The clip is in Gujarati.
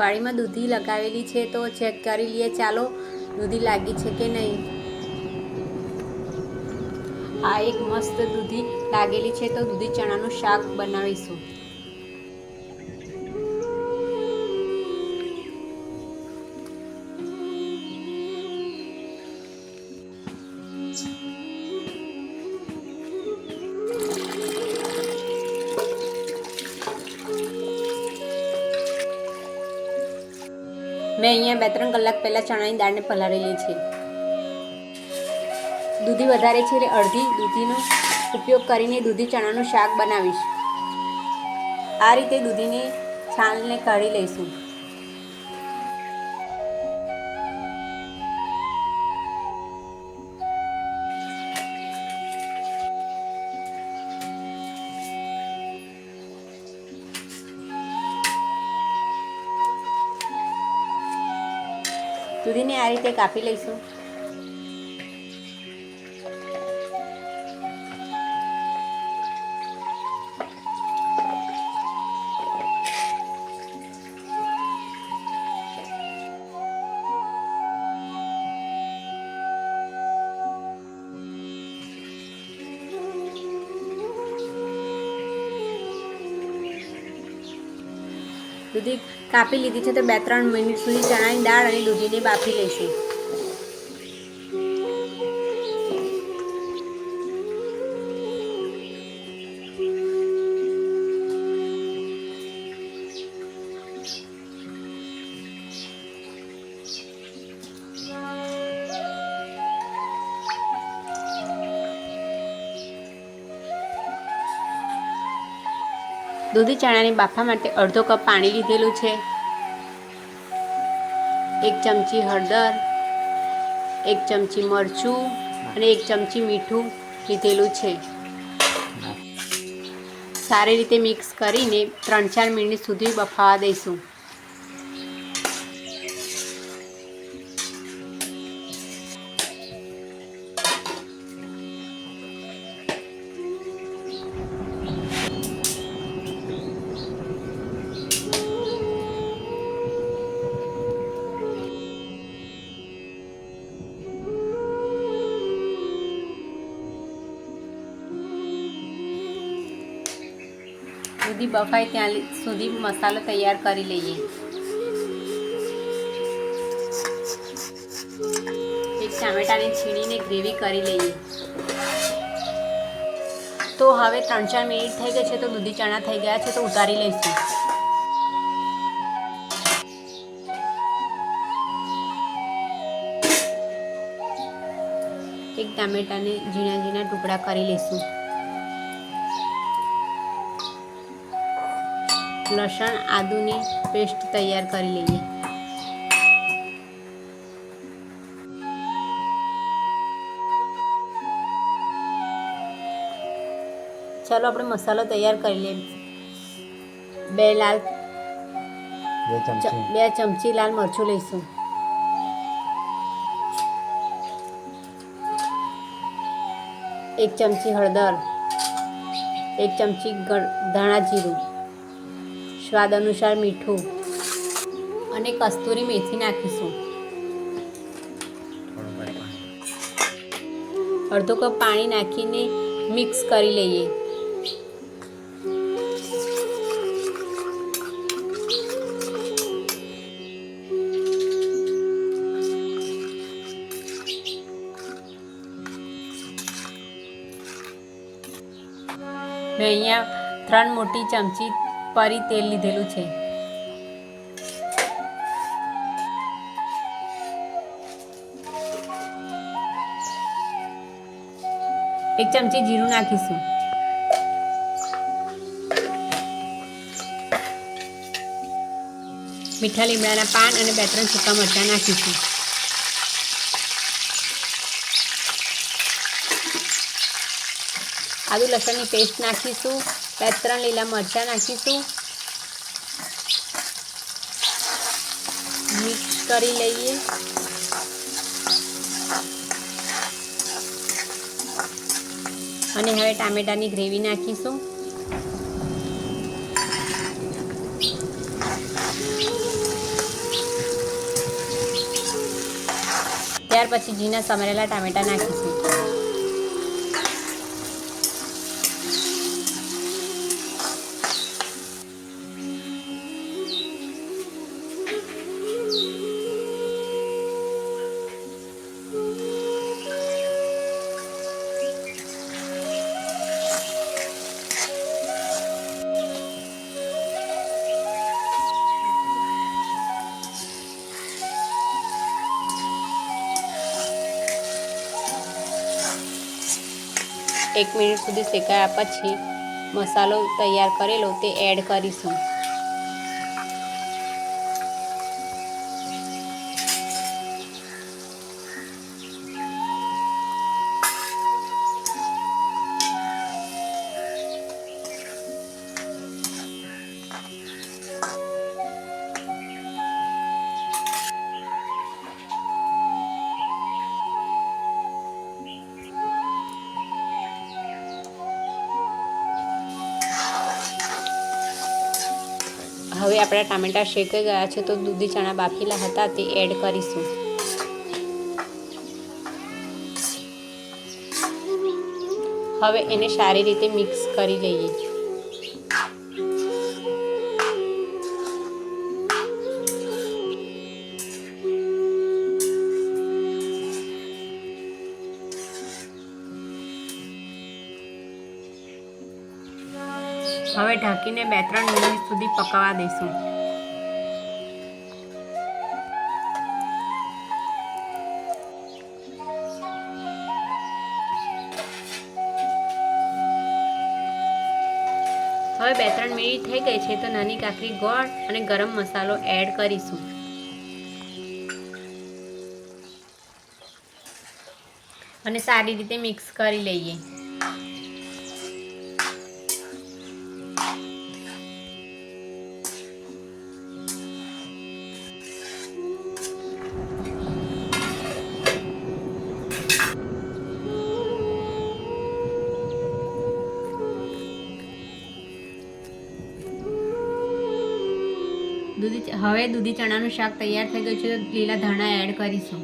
વાળીમાં દૂધી લગાવેલી છે તો ચેક કરી લઈએ, ચાલો દૂધી લાગી છે કે નહીં? આ એક મસ્ત દૂધી લાગેલી છે તો દૂધી ચણાનું શાક બનાવીશું. મેં અહીંયા બે ત્રણ કલાક પહેલાં ચણાની દાળને પલાળેલી છે. દૂધી વધારે છે એટલે અડધી દૂધીનો ઉપયોગ કરીને દૂધી ચણાનું શાક બનાવીશ. આ રીતે દૂધીની છાલને કાઢી લઈશું. દૂધીને આ રીતે કાપી લઈશું. દૂધી કાપી લીધી છે તો બે ત્રણ મિનિટ સુધી ચણાની દાળ અને દૂધીને બાફી લઈશું. દૂધી ચણાને બાફવા માટે અડધો કપ પાણી લીધેલું છે. એક ચમચી હળદર, એક ચમચી મરચું અને એક ચમચી મીઠું લીધેલું છે. સારી રીતે મિક્સ કરીને ત્રણ ચાર મિનિટ સુધી બફાવા દઈશું. દૂધી બફાય ત્યાં સુધી મસાલો તૈયાર કરી લઈએ. એક ટામેટાને છીણીને ગ્રેવી કરી લઈએ. તો હવે ત્રણ ચાર મિનિટ થઈ ગઈ છે તો દૂધી ચણા થઈ ગયા છે તો ઉતારી લઈશું. એક ટામેટાને ઝીણા ઝીણા ટુકડા કરી લઈશું. લસણ આદુની પેસ્ટ તૈયાર કરી લઈએ. ચાલો આપણે મસાલો તૈયાર કરી લઈએ. બે લાલ બે ચમચી. લાલ મરચું લઈશું. એક ચમચી હળદર. એક ચમચી ધાણા જીરું. સ્વાદ અનુસાર મીઠું અને કસ્તુરી મેથી નાખીશું. અડધો કપ પાણી નાખીને મિક્સ કરી લઈએ. મેં અહીંયા ત્રણ મોટી ચમચી પરી તેલ લીધેલું છે. એક ચમચી જીરું નાખીશું. મીઠા લીમડાના પાન અને બે ત્રણ સૂકા મરચાં નાખીશું. આદુ લસણની પેસ્ટ નાખીશું. બે ત્રણ લીલા મરચાં નાખીશું મિક્સ કરી લઈએ અને હવે ટામેટાની ગ્રેવી નાખીશું ત્યાર પછી ઝીણા સમારેલા ટામેટા નાખીશું એક મિનિટ સુધી શેકાયા પછી મસાલો તૈયાર કરેલો તે એડ કરીશું. હવે આપણા ટામેટા શેકાઈ ગયા છે તો દૂધી ચણા બાફેલા હતા તે એડ કરીશું. હવે એને સારી રીતે મિક્સ કરી લઈએ. હવે ઢાંકીને બે ત્રણ મિનિટ સુધી પકાવવા દઈશું. હવે બે ત્રણ મિનિટ થઈ ગઈ છે તો નાની કાકરી ગોળ અને ગરમ મસાલો એડ કરીશું. અને સારી રીતે મિક્સ કરી લઈએ. હવે દૂધી ચણાનું શાક તૈયાર થઈ ગયું છે તો લીલા ધાણા એડ કરીશું.